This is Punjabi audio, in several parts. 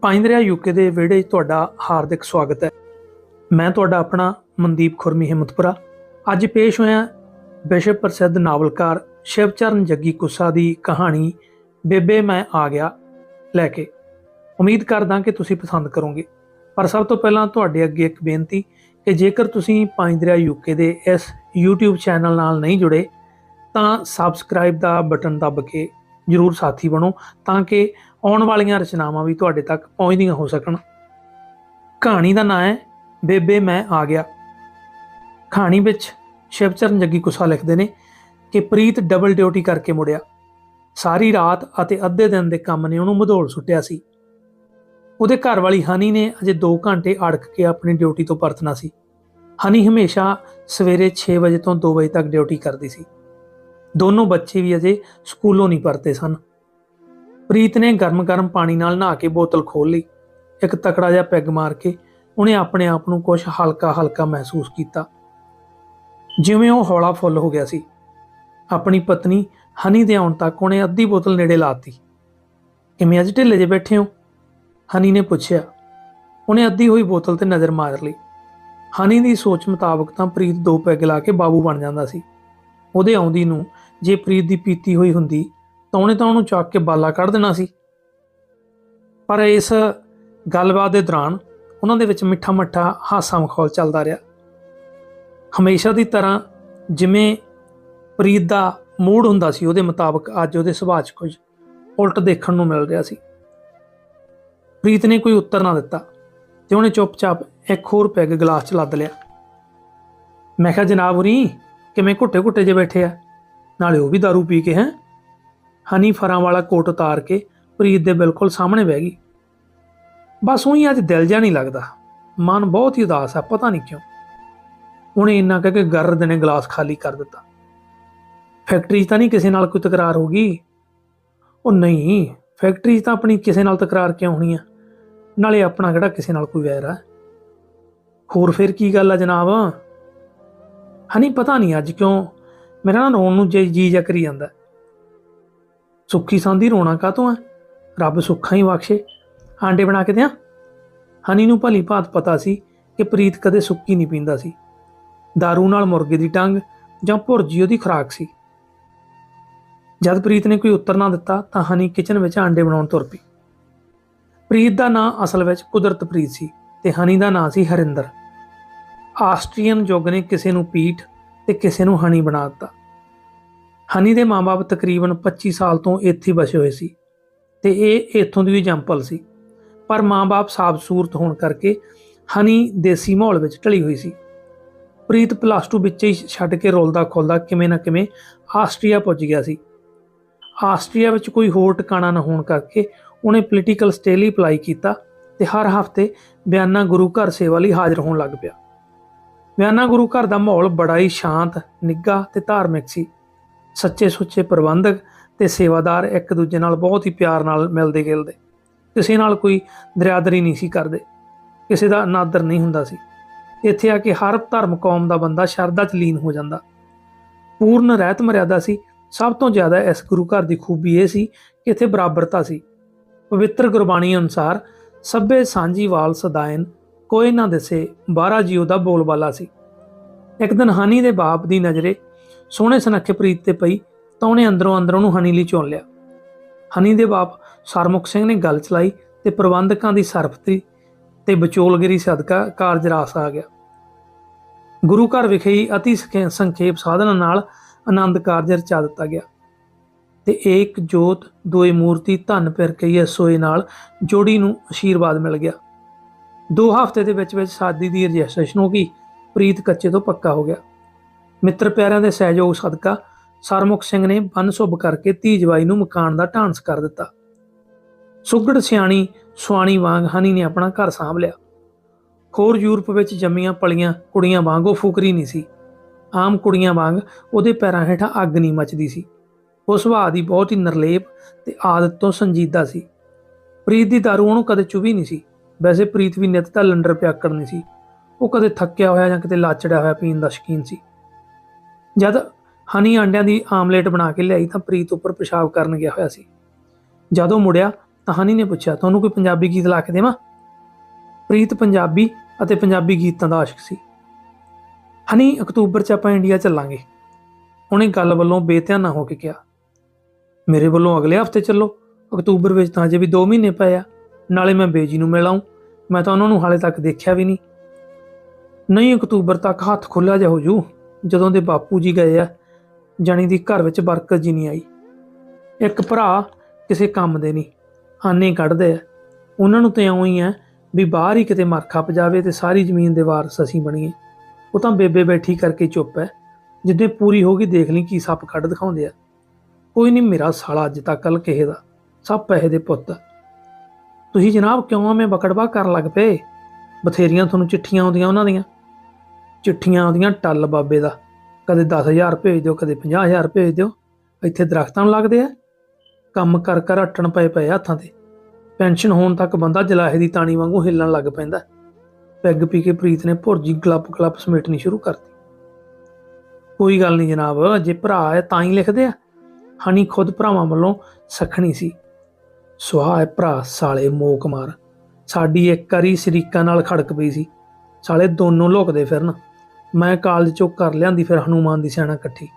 ਪਾਇੰਦਰਿਆ ਯੂਕੇ ਦੇ ਵਿਹੜੇ 'ਚ ਤੁਹਾਡਾ ਹਾਰਦਿਕ ਸਵਾਗਤ ਹੈ। ਮੈਂ ਤੁਹਾਡਾ ਆਪਣਾ ਮਨਦੀਪ ਖੁਰਮੀ ਹਿੰਮਤਪੁਰਾ ਅੱਜ ਪੇਸ਼ ਹੋਇਆ ਵਿਸ਼ਵ ਪ੍ਰਸਿੱਧ ਨਾਵਲਕਾਰ ਸ਼ਿਵਚਰਨ ਜੱਗੀ ਕੁੱਸਾ ਦੀ ਕਹਾਣੀ, ਬੇਬੇ ਮੈਂ ਆ ਗਿਆ, ਲੈ ਕੇ। ਉਮੀਦ ਕਰਦਾ ਕਿ ਤੁਸੀਂ ਪਸੰਦ ਕਰੋਗੇ। ਪਰ ਸਭ ਤੋਂ ਪਹਿਲਾਂ ਤੁਹਾਡੇ ਅੱਗੇ ਇੱਕ ਬੇਨਤੀ ਕਿ ਜੇਕਰ ਤੁਸੀਂ ਪਾਇੰਦਰਿਆ ਯੂਕੇ ਦੇ ਇਸ YouTube ਚੈਨਲ ਨਾਲ ਨਹੀਂ ਜੁੜੇ, ਤਾਂ ਸਬਸਕ੍ਰਾਈਬ ਦਾ ਬਟਨ ਦੱਬ ਕੇ ਜਰੂਰ ਸਾਥੀ ਬਣੋ, ਤਾਂ ਕਿ ਆਉਣ ਵਾਲੀਆਂ ਰਚਨਾਵਾਂ ਵੀ ਤੁਹਾਡੇ ਤੱਕ ਪਹੁੰਚਦੀਆਂ ਹੋ ਸਕਣ। ਕਹਾਣੀ ਦਾ ਨਾਂ ਹੈ, ਬੇਬੇ ਮੈਂ ਆ ਗਿਆ। ਕਹਾਣੀ ਵਿੱਚ ਸ਼ਿਵਚਰਨ ਜੱਗੀ ਕੁਸਾ ਲਿਖਦੇ ਨੇ ਕਿ ਪ੍ਰੀਤ ਡਬਲ ਡਿਊਟੀ ਕਰਕੇ ਮੁੜਿਆ। ਸਾਰੀ ਰਾਤ ਅਤੇ ਅੱਧੇ ਦਿਨ ਦੇ ਕੰਮ ਨੇ ਉਹਨੂੰ ਮਧੋਲ ਸੁੱਟਿਆ ਸੀ। ਉਹਦੇ ਘਰ ਵਾਲੀ ਹਨੀ ਨੇ ਅਜੇ 2 ਘੰਟੇ ਅੜਕ ਕੇ ਆਪਣੀ ਡਿਊਟੀ ਤੋਂ ਪਰਤਣਾ ਸੀ। ਹਨੀ ਹਮੇਸ਼ਾ ਸਵੇਰੇ 6 ਵਜੇ ਤੋਂ 2 ਵਜੇ ਤੱਕ ਡਿਊਟੀ ਕਰਦੀ ਸੀ। ਦੋਨੋਂ ਬੱਚੇ ਵੀ ਅਜੇ ਸਕੂਲੋਂ ਨਹੀਂ ਪਰਤੇ ਸਨ। ਪ੍ਰੀਤ ਨੇ ਗਰਮ-ਗਰਮ ਪਾਣੀ ਨਾਲ ਨਹਾ ਕੇ ਬੋਤਲ ਖੋਲ ਲਈ। ਇੱਕ ਤਕੜਾ ਜਿਹਾ ਪੈਗ ਮਾਰ ਕੇ ਉਹਨੇ ਆਪਣੇ ਆਪ ਨੂੰ ਕੁਝ ਹਲਕਾ-ਹਲਕਾ ਮਹਿਸੂਸ ਕੀਤਾ। ਜਿਵੇਂ ਉਹ ਹੌਲਾ ਫੁੱਲ ਹੋ ਗਿਆ ਸੀ। ਆਪਣੀ ਪਤਨੀ ਹਨੀ ਦੇ ਆਉਣ ਤੱਕ ਉਹਨੇ ਅੱਧੀ ਬੋਤਲ ਨੇੜੇ ਲਾਤੀ ਕਿਵੇਂ ਅੱਜ ਢਿੱਲੇ ਜੇ ਬੈਠੇ ਹੋ? ਹਨੀ ਨੇ ਪੁੱਛਿਆ। ਉਹਨੇ ਅੱਧੀ ਹੋਈ ਬੋਤਲ ਤੇ ਨਜ਼ਰ ਮਾਰ ਲਈ। ਹਨੀ ਦੀ ਸੋਚ ਮੁਤਾਬਕ ਤਾਂ ਪ੍ਰੀਤ ਦੋ ਪੈਗ ਲਾ ਕੇ ਬਾਬੂ ਬਣ ਜਾਂਦਾ ਸੀ। ਉਹਦੇ ਆਉਂਦੀ ਨੂੰ ਜੇ ਪ੍ਰੀਤ ਦੀ ਪੀਤੀ ਹੋਈ ਹੁੰਦੀ ਤਾਂ ਉਹਨੇ ਤਾਂ ਉਹਨੂੰ ਚੱਕ ਕੇ ਬਾਲਾ ਕੱਢ ਦੇਣਾ ਸੀ। ਪਰ ਇਸ ਗੱਲਬਾਤ ਦੇ ਦੌਰਾਨ ਉਹਨਾਂ ਦੇ ਵਿੱਚ ਮਿੱਠਾ ਮੱਠਾ ਹਾਸਾ ਮਖੌਲ ਚੱਲਦਾ ਰਿਹਾ। ਹਮੇਸ਼ਾ ਦੀ ਤਰ੍ਹਾਂ ਜਿਵੇਂ ਪ੍ਰੀਤ ਦਾ ਮੂਡ ਹੁੰਦਾ ਸੀ, ਉਹਦੇ ਮੁਤਾਬਕ ਅੱਜ ਉਹਦੇ ਸੁਭਾਅ 'ਚ ਕੁਝ ਉਲਟ ਦੇਖਣ ਨੂੰ ਮਿਲ ਰਿਹਾ ਸੀ। ਪ੍ਰੀਤ ਨੇ ਕੋਈ ਉੱਤਰ ਨਾ ਦਿੱਤਾ ਤੇ ਉਹਨੇ ਚੁੱਪਚਾਪ ਇੱਕ ਹੋਰ ਪੈਗ ਗਲਾਸ 'ਚ ਲੱਦ ਲਿਆ। ਮੈਂ ਕਿਹਾ, ਜਨਾਬ ਉਰੀ, ਕਿਵੇਂ ਘੁੱਟੇ ਘੁੱਟੇ ਜੇ ਬੈਠੇ ਆ? ਨਾਲੇ ਉਹ ਵੀ दारू ਪੀ ਕੇ ਹੈ? ਹਨੀ ਫਰਾਂ ਵਾਲਾ ਕੋਟ ਉਤਾਰ ਕੇ ਪ੍ਰੀਤ ਦੇ ਬਿਲਕੁਲ ਸਾਹਮਣੇ ਬਹਿ ਗਈ। ਬਸ ਉਹੀ ਅੱਜ ਦਿਲ ਜਿਹਾ ਨਹੀਂ ਲੱਗਦਾ। ਮਨ ਬਹੁਤ ਹੀ ਉਦਾਸ ਆ, ਪਤਾ ਨਹੀਂ ਕਿਉਂ। ਉਹਨੇ ਇੰਨਾ ਕਹਿ ਕੇ ਗਰਰ ਦੇ ਨੇ ਗਲਾਸ ਖਾਲੀ ਕਰ ਦਿੱਤਾ। ਫੈਕਟਰੀ 'ਚ ਤਾਂ ਨਹੀਂ ਕਿਸੇ ਨਾਲ ਕੋਈ ਤਕਰਾਰ ਹੋ ਗਈ? ਉਹ ਨਹੀਂ, ਫੈਕਟਰੀ 'ਚ ਤਾਂ ਆਪਣੀ ਕਿਸੇ ਨਾਲ ਤਕਰਾਰ ਕਿਉਂ ਹੋਣੀ ਆ? ਨਾਲੇ ਆਪਣਾ ਕਿਹੜਾ ਕਿਸੇ ਨਾਲ ਕੋਈ ਵੈਰ ਆ? ਹੋਰ ਫਿਰ ਕੀ ਗੱਲ ਆ ਜਨਾਬ? ਹਨੀ ਪਤਾ ਨਹੀਂ ਅੱਜ ਕਿਉਂ ਮੇਰਾ ਨਾ ਰੋਣ ਨੂੰ ਜੀ ਜੀ ਜਾ ਕਰੀ ਜਾਂਦਾ। ਸੁੱਖੀ ਸੰਦੀ ਰੋਣਾ ਕਾਤੋਂ ਆ? ਰੱਬ ਸੁੱਖਾਂ ਹੀ ਬਖਸ਼ੇ। ਆਂਡੇ ਬਣਾ ਕੇ ਦਿਆਂ? ਹਨੀ ਨੂੰ ਭਲੀ ਭਾਤ ਪਤਾ ਸੀ ਕਿ ਪ੍ਰੀਤ ਕਦੇ ਸੁੱਕੀ ਨਹੀਂ ਪੀਂਦਾ ਸੀ। दारू ਨਾਲ ਮੁਰਗੇ ਦੀ ਟੰਗ ਜਾਂ ਭੁਰਜੀ ਉਹਦੀ ਖੁਰਾਕ ਸੀ। ਜਦ ਪ੍ਰੀਤ ਨੇ ਕੋਈ ਉੱਤਰ ਨਾ ਦਿੱਤਾ ਤਾਂ ਹਨੀ ਕਿਚਨ ਵਿੱਚ ਆਂਡੇ ਬਣਾਉਣ ਤੁਰ ਪਈ। ਪ੍ਰੀਤ ਦਾ ਨਾਂ ਅਸਲ ਵਿੱਚ ਕੁਦਰਤ ਪ੍ਰੀਤ ਸੀ ਤੇ ਹਨੀ ਦਾ ਨਾਂ ਸੀ ਹਰਿੰਦਰ। ਆਸਟਰੀਅਨ ਯੁੱਗ ਨੇ ਕਿਸੇ ਨੂੰ ਪੀਠ ਤੇ ਕਿਸੇ ਨੂੰ ਹਨੀ ਬਣਾ ਦਿੱਤਾ। ਹਨੀ ਦੇ ਮਾਪੇ ਤਕਰੀਬਨ 25 ਸਾਲ ਤੋਂ ਇੱਥੇ ਵਸੇ ਹੋਏ ਸੀ ਤੇ ਇਹ ਇੱਥੋਂ ਦੀ ਵੀ ਜੰਪਲ ਸੀ। ਪਰ ਮਾਪੇ ਸਾਫ਼ ਸੂਰਤ ਹੋਣ ਕਰਕੇ ਹਨੀ ਦੇਸੀ ਮਾਹੌਲ ਵਿੱਚ ਢਲੀ ਹੋਈ ਸੀ। ਪ੍ਰੀਤ ਪਲੱਸ 2 ਵਿੱਚ ਹੀ ਛੱਡ ਕੇ ਰੋਲਦਾ ਖੋਲਦਾ ਕਿਵੇਂ ਨਾ ਕਿਵੇਂ ਆਸਟਰੀਆ ਪਹੁੰਚ ਗਿਆ ਸੀ। ਆਸਟਰੀਆ ਵਿੱਚ ਕੋਈ ਹੋਰ ਟਿਕਾਣਾ ਨਾ ਹੋਣ ਕਰਕੇ ਉਹਨੇ ਪੋਲੀਟੀਕਲ ਸਟੇਲੀ ਅਪਲਾਈ ਕੀਤਾ ਤੇ ਹਰ ਹਫ਼ਤੇ ਬਿਆਨਾ ਗੁਰੂ ਘਰ ਸੇਵਾ ਲਈ ਹਾਜ਼ਰ ਹੋਣ ਲੱਗ ਪਿਆ। ਬਿਆਨਾ ਗੁਰੂ ਘਰ ਦਾ ਮਾਹੌਲ ਬੜਾ ਹੀ ਸ਼ਾਂਤ, ਨਿੱਘਾ ਤੇ ਧਾਰਮਿਕ ਸੀ। ਸੱਚੇ ਸੁੱਚੇ ਪ੍ਰਬੰਧਕ ਤੇ ਸੇਵਾਦਾਰ ਇੱਕ ਦੂਜੇ ਨਾਲ ਬਹੁਤ ਹੀ ਪਿਆਰ ਨਾਲ ਮਿਲਦੇ ਗਿਲਦੇ। ਕਿਸੇ ਨਾਲ ਕੋਈ ਦਰਿਆਦਰੀ ਨਹੀਂ ਸੀ ਕਰਦੇ। ਕਿਸੇ ਦਾ ਅਨਾਦਰ ਨਹੀਂ ਹੁੰਦਾ ਸੀ। ਇੱਥੇ ਆ ਕੇ ਹਰ ਧਰਮ ਕੌਮ ਦਾ ਬੰਦਾ ਸ਼ਰਧਾ 'ਚ ਲੀਨ ਹੋ ਜਾਂਦਾ। ਪੂਰਨ ਰਹਿਤ ਮਰਿਆਦਾ ਸੀ। ਸਭ ਤੋਂ ਜ਼ਿਆਦਾ ਇਸ ਗੁਰੂ ਘਰ ਦੀ ਖੂਬੀ ਇਹ ਸੀ ਕਿ ਇੱਥੇ ਬਰਾਬਰਤਾ ਸੀ। ਪਵਿੱਤਰ ਗੁਰਬਾਣੀ ਅਨੁਸਾਰ ਸਭੇ ਸਾਂਝੀਵਾਲ ਸਦਾਇਨ, ਕੋਈ ਨਾ ਦਿਸੇ ਬਾਰਾ ਜੀਓ ਦਾ ਬੋਲਬਾਲਾ ਸੀ। ਇੱਕ ਦਿਨ ਹਾਨੀ ਦੇ ਬਾਪ ਦੀ ਨਜ਼ਰੇ ਸੋਹਣੇ ਸੁਨੱਖੇ ਪ੍ਰੀਤ ਤੇ ਪਈ ਤਾਂ ਉਹਨੇ ਅੰਦਰੋਂ ਅੰਦਰ ਉਹਨੂੰ ਹਨੀ ਲਈ ਚੁਣ ਲਿਆ। ਹਨੀ ਦੇ ਬਾਪ ਸਰਮੁਖ ਸਿੰਘ ਨੇ ਗੱਲ ਚਲਾਈ ਤੇ ਪ੍ਰਬੰਧਕਾਂ ਦੀ ਸਰਫਤੀ ਤੇ ਵਿਚੋਲਗਿਰੀ ਸਦਕਾ ਕਾਰਜ ਰਾਸ ਆ ਗਿਆ। ਗੁਰੂ ਘਰ ਵਿਖੇ ਹੀ ਅਤੀ ਸੰਖੇਪ ਸਾਧਨਾਂ ਨਾਲ ਆਨੰਦ ਕਾਰਜ ਰਚਾ ਦਿੱਤਾ ਗਿਆ। ਤੇ ਏਕ ਜੋਤ ਦੋਏ ਮੂਰਤੀ ਧੰਨ ਫਿਰ ਕਈ ਸੋਏ ਨਾਲ ਜੋੜੀ ਨੂੰ ਆਸ਼ੀਰਵਾਦ ਮਿਲ ਗਿਆ। ਦੋ ਹਫ਼ਤੇ ਦੇ ਵਿੱਚ ਵਿੱਚ ਸ਼ਾਦੀ ਦੀ ਰਜਿਸਟ੍ਰੇਸ਼ਨ ਹੋ ਗਈ। ਪ੍ਰੀਤ ਕੱਚੇ ਤੋਂ ਪੱਕਾ ਹੋ ਗਿਆ। ਮਿੱਤਰ ਪਿਆਰਿਆਂ ਦੇ ਸਹਿਯੋਗ ਸਦਕਾ ਸਰਮੁਖ ਸਿੰਘ ਨੇ ਬੰਨ ਸੁਭ ਕਰਕੇ ਧੀ ਜਵਾਈ ਨੂੰ ਮਕਾਨ ਦਾ ਢਾਂਸ ਕਰ ਦਿੱਤਾ। ਸੁਗੜ ਸਿਆਣੀ ਸੁਆਣੀ ਵਾਂਗ ਹਨੀ ਨੇ ਆਪਣਾ ਘਰ ਸਾਂਭ ਲਿਆ। ਹੋਰ ਯੂਰਪ ਵਿੱਚ ਜੰਮੀਆਂ ਪਲੀਆਂ ਕੁੜੀਆਂ ਵਾਂਗੋ ਫੁਕਰੀ ਨਹੀਂ ਸੀ। ਆਮ ਕੁੜੀਆਂ ਵਾਂਗ ਉਹਦੇ ਪੈਰਾਂ ਹੇਠਾਂ ਅੱਗ ਨਹੀਂ ਮੱਚਦੀ ਸੀ। ਉਹ ਸੁਭਾਅ ਦੀ ਬਹੁਤ ਹੀ ਨਿਰਲੇਪ ਤੇ ਆਦਤ ਤੋਂ ਸੰਜੀਦਾ ਸੀ। ਪ੍ਰੀਤ ਦੀ ਦਾਰੂ ਉਹਨੂੰ ਕਦੇ ਚੁਭੀ ਨਹੀਂ ਸੀ। ਵੈਸੇ ਪ੍ਰੀਤ ਵੀ ਨਿਤ ਦਾ ਲੰਡਰ ਪਿਆਕੜ ਨਹੀਂ ਸੀ। ਉਹ ਕਦੇ ਥੱਕਿਆ ਹੋਇਆ ਜਾਂ ਕਿਤੇ ਲਾਚੜਿਆ ਹੋਇਆ ਪੀਣ ਦਾ ਸ਼ੌਕੀਨ ਸੀ। ਜਦ ਹਨੀ ਆਂਡਿਆਂ ਦੀ ਆਮਲੇਟ ਬਣਾ ਕੇ ਲਿਆਈ ਤਾਂ ਪ੍ਰੀਤ ਉੱਪਰ ਪਿਸ਼ਾਬ ਕਰਨ ਗਿਆ ਹੋਇਆ ਸੀ। ਜਦੋਂ ਮੁੜਿਆ ਤਾਂ ਹਨੀ ਨੇ ਪੁੱਛਿਆ, ਤੁਹਾਨੂੰ ਕੋਈ ਪੰਜਾਬੀ ਗੀਤ ਲਾ ਕੇ ਦੇਵਾਂ? ਪ੍ਰੀਤ ਪੰਜਾਬੀ ਅਤੇ ਪੰਜਾਬੀ ਗੀਤਾਂ ਦਾ ਆਸ਼ਿਕ ਸੀ। ਹਨੀ, ਅਕਤੂਬਰ 'ਚ ਆਪਾਂ ਇੰਡੀਆ ਚੱਲਾਂਗੇ। ਉਹਨੇ ਗੱਲ ਵੱਲੋਂ ਬੇਧਿਆਨ ਨਾ ਹੋ ਕੇ ਕਿਹਾ, ਮੇਰੇ ਵੱਲੋਂ ਅਗਲੇ ਹਫ਼ਤੇ ਚੱਲੋ। ਅਕਤੂਬਰ ਵਿੱਚ ਤਾਂ ਅਜੇ ਵੀ 2 ਮਹੀਨੇ ਪਏ ਆ। ਨਾਲੇ ਮੈਂ ਬੇਜੀ ਨੂੰ ਮਿਲ ਆਊਂ। ਮੈਂ ਤਾਂ ਉਹਨਾਂ ਨੂੰ ਹਾਲੇ ਤੱਕ ਦੇਖਿਆ ਵੀ ਨਹੀਂ। ਨਹੀਂ, ਅਕਤੂਬਰ ਤੱਕ ਹੱਥ ਖੁੱਲਾ ਜਾ ਹੋ ਜੂ। ਜਦੋਂ ਦੇ ਬਾਪੂ ਜੀ ਗਏ ਆ, ਜਾਣੀ ਦੀ ਘਰ ਵਿੱਚ ਬਰਕਤ ਜੀ ਨਹੀਂ ਆਈ। ਇੱਕ ਭਰਾ ਕਿਸੇ ਕੰਮ ਦੇ ਨਹੀਂ, ਆਨੇ ਕੱਢਦੇ ਆ। ਉਹਨਾਂ ਨੂੰ ਤੇ ਇਉਂ ਹੀ ਆ ਵੀ ਬਾਹਰ ਹੀ ਕਿਤੇ ਮਰਖਾ ਖੱਪ ਜਾਵੇ ਤੇ ਸਾਰੀ ਜ਼ਮੀਨ ਦੇ ਵਾਰਸ ਅਸੀਂ ਬਣੀਏ। ਉਹ ਤਾਂ ਬੇਬੇ ਬੈਠੀ ਕਰਕੇ ਚੁੱਪ ਹੈ ਜਿੱਦੇ ਪੂਰੀ ਹੋ ਗਈ ਦੇਖ ਲਈ ਕੀ ਸੱਪ ਕੱਢ ਦਿਖਾਉਂਦੇ ਆ। ਕੋਈ ਨਹੀਂ ਮੇਰਾ ਸਾਲਾ ਅੱਜ ਤੱਕ ਕੱਲ ਕਿਸੇ ਦਾ ਸਭ ਪੈਸੇ ਦੇ ਪੁੱਤ। ਤੁਸੀਂ ਜਨਾਬ ਕਿਉਂ ਐਵੇਂ ਬਕੜਵਾ ਕਰਨ ਲੱਗ ਪਏ। ਬਥੇਰੀਆਂ ਤੁਹਾਨੂੰ ਚਿੱਠੀਆਂ ਆਉਂਦੀਆਂ ਉਹਨਾਂ ਦੀਆਂ। ਚਿੱਠੀਆਂ ਆਉਂਦੀਆਂ ਟੱਲ ਬਾਬੇ ਦਾ। ਕਦੇ 10000 ਭੇਜ ਦਿਓ, ਕਦੇ 50000 ਭੇਜ ਦਿਓ। ਇੱਥੇ ਦਰਖਤਾਂ ਨੂੰ ਲੱਗਦੇ ਆ। ਕੰਮ ਕਰ ਕਰ ਅਟਣ ਪਏ ਪਏ ਹੱਥਾਂ ਤੇ। ਪੈਨਸ਼ਨ ਹੋਣ ਤੱਕ ਬੰਦਾ ਜਲਾਹੇ ਦੀ ਤਾਣੀ ਵਾਂਗੂ ਹਿੱਲਣ ਲੱਗ ਪੈਂਦਾ। ਪੈਗ ਪੀ ਕੇ ਪ੍ਰੀਤ ਨੇ ਭੁਰਜੀ ਗਲੱਪ ਗਲੱਪ ਸਮੇਟਣੀ ਸ਼ੁਰੂ ਕਰਤੀ। ਕੋਈ ਗੱਲ ਨਹੀਂ ਜਨਾਬ, ਜੇ ਭਰਾ ਹੈ ਤਾਂ ਹੀ ਲਿਖਦੇ ਆ। ਹਣੀ ਖੁਦ ਭਰਾਵਾਂ ਵੱਲੋਂ ਸਖਣੀ ਸੀ। ਸੁਹਾ ਹੈ ਭਰਾ, ਸਾਲੇ ਮੋਕ ਮਾਰ। ਸਾਡੀ ਇੱਕ ਵਾਰੀ ਸ਼ਰੀਕਾਂ ਨਾਲ ਖੜਕ ਪਈ ਸੀ। ਸਾਲੇ ਦੋਨੋਂ ਲੁਕਦੇ ਫਿਰਨ। ਮੈਂ ਕਾਲਜ ਚੋਂ ਕਰ ਲਿਆਂਦੀ ਫਿਰ ਹਨੂਮਾਨ ਦੀ ਸੈਣਾ ਇਕੱਠੀ।